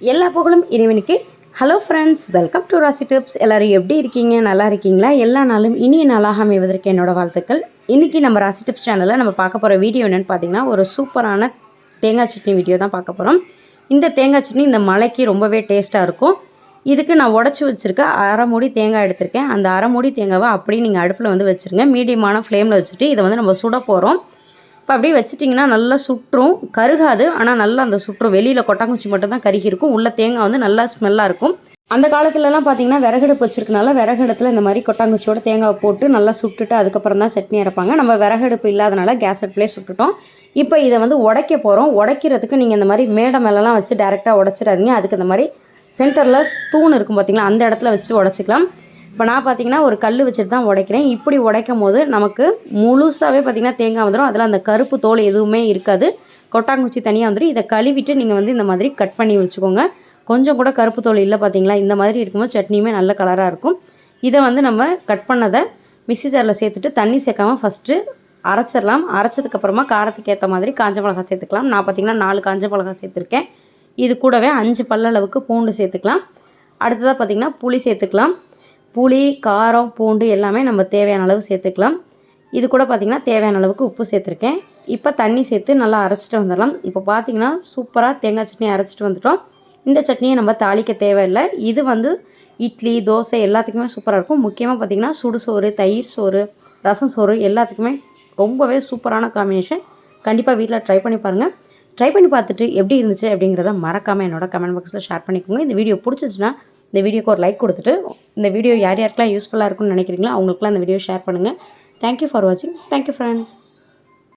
எல்லா புகழும் இறைவனுக்கு. Hello friends welcome to Rasi tips எல்லோரும் எப்படி இருக்கீங்க? நல்லா இருக்கீங்களா? எல்லா நாளும் இனிய நாளாக அமைவதற்கு என்னோட வாழ்த்துக்கள். இன்றைக்கி நம்ம ராசி டிப்ஸ் சேனலில் நம்ம பார்க்க போகிற வீடியோ என்னென்னு பார்த்தீங்கன்னா ஒரு சூப்பரான தேங்காய் சட்னி வீடியோ தான் பார்க்க போகிறோம் இந்த தேங்காய் சட்னி இந்த மலைக்கு ரொம்பவே டேஸ்ட்டாக இருக்கும். இதுக்கு நான் உடச்சி வச்சுருக்க அரை மூடி தேங்காய் எடுத்திருக்கேன். அந்த அரை மூடி தேங்காவை அப்படியே நீங்கள் அடுப்பில் வந்து வச்சுருங்க. மீடியமான ஃப்ளேமில் வச்சுட்டு இதை வந்து நம்ம சுட போகிறோம் இப்போ அப்படியே வச்சிட்டிங்கன்னா நல்லா சுற்றும். கருகாது. ஆனால் நல்லா அந்த சுற்றும் வெளியில் கொட்டாங்குச்சி மட்டும் தான் கருகி இருக்கும். உள்ள தேங்காய் வந்து நல்லா ஸ்மெல்லாக இருக்கும். அந்த காலத்துலலாம் பார்த்தீங்கன்னா விறகடுப்பு வச்சிருக்கனால விறகடுத்துல இந்த மாதிரி கொட்டாங்குச்சியோட தேங்காவை போட்டு நல்லா சுட்டுட்டு அதுக்கப்புறம் தான் சட்னி அரைப்பாங்க. நம்ம விறகடுப்பு இல்லாதனால கேஸ் அடுப்புலேயே சுட்டுட்டோம். இப்போ இதை வந்து உடைக்க போகிறோம் உடைக்கிறதுக்கு நீங்கள் இந்த மாதிரி மேடை மேலெலாம் வச்சு டேரெக்டாக உடச்சிடாதீங்க. அதுக்கு இந்த மாதிரி சென்டரில் தூண் இருக்கும் பார்த்தீங்களா அந்த இடத்துல வச்சு உடச்சிக்கலாம். இப்போ நான் பார்த்தீங்கன்னா ஒரு கல் வச்சுட்டு தான் உடைக்கிறேன். இப்படி உடைக்கும் போது நமக்கு முழுசாகவே பார்த்தீங்கன்னா தேங்காய் வந்துடும் அதில் அந்த கருப்பு தோல் எதுவுமே இருக்காது. கொட்டாங்குச்சி தனியாக வந்துடும் இதை கழுவிட்டு நீங்கள் வந்து இந்த மாதிரி கட் பண்ணி வச்சுக்கோங்க. கொஞ்சம் கூட கருப்பு தோல் இல்லை பார்த்தீங்களா இந்த மாதிரி இருக்கும்போது சட்னியுமே நல்ல கலராக இருக்கும். இதை வந்து நம்ம கட் பண்ணதை மிக்சி ஜாரில் சேர்த்துட்டு தண்ணி சேர்க்காமல் ஃபஸ்ட்டு அரைச்சிடலாம். அரைச்சதுக்கப்புறமா காரத்துக்கு ஏற்ற மாதிரி காஞ்ச மிளகா சேர்த்துக்கலாம். நான் பார்த்தீங்கன்னா நாலு காஞ்ச மிளகா சேர்த்துருக்கேன். இது கூடவே அஞ்சு பல்லளவுக்கு பூண்டு சேர்த்துக்கலாம். அடுத்ததாக பார்த்திங்கன்னா புளி சேர்த்துக்கலாம். புளி காரம் பூண்டு எல்லாமே நம்ம தேவையான அளவு சேர்த்துக்கலாம். இது கூட பார்த்திங்கன்னா தேவையான அளவுக்கு உப்பு சேர்த்துருக்கேன். இப்போ தண்ணி சேர்த்து நல்லா அரைச்சிட்டு வந்துடலாம். இப்போ பார்த்திங்கன்னா சூப்பராக தேங்காய் சட்னி அரைச்சிட்டு வந்துட்டோம். இந்த சட்னியை நம்ம தாளிக்க தேவையில்லை. இது வந்து இட்லி தோசை எல்லாத்துக்குமே சூப்பராக இருக்கும். முக்கியமாக பார்த்திங்கன்னா சுடுசோறு தயிர் சோறு ரசம் சோறு எல்லாத்துக்குமே ரொம்பவே சூப்பரான காம்பினேஷன் கண்டிப்பாக வீட்டில் ட்ரை பண்ணி பாருங்கள் ட்ரை பண்ணி பார்த்துட்டு எப்படி இருந்துச்சு அப்படிங்கிறத மறக்காமல் என்னோட கமெண்ட் பாக்ஸில் ஷேர் பண்ணிக்கோங்க. இந்த வீடியோ பிடிச்சிச்சுன்னா இந்த வீடியோக்கு ஒரு லைக் கொடுத்துட்டு இந்த வீடியோ யார் யாருக்கெல்லாம் யூஸ்ஃபுல்லாக இருக்கும்னு நினைக்கிறீங்களோ அவங்களுக்குலாம் இந்த வீடியோ ஷேர் பண்ணுங்கள் தேங்க்யூ ஃபார் வாட்சிங் தேங்க்யூ ஃப்ரெண்ட்ஸ்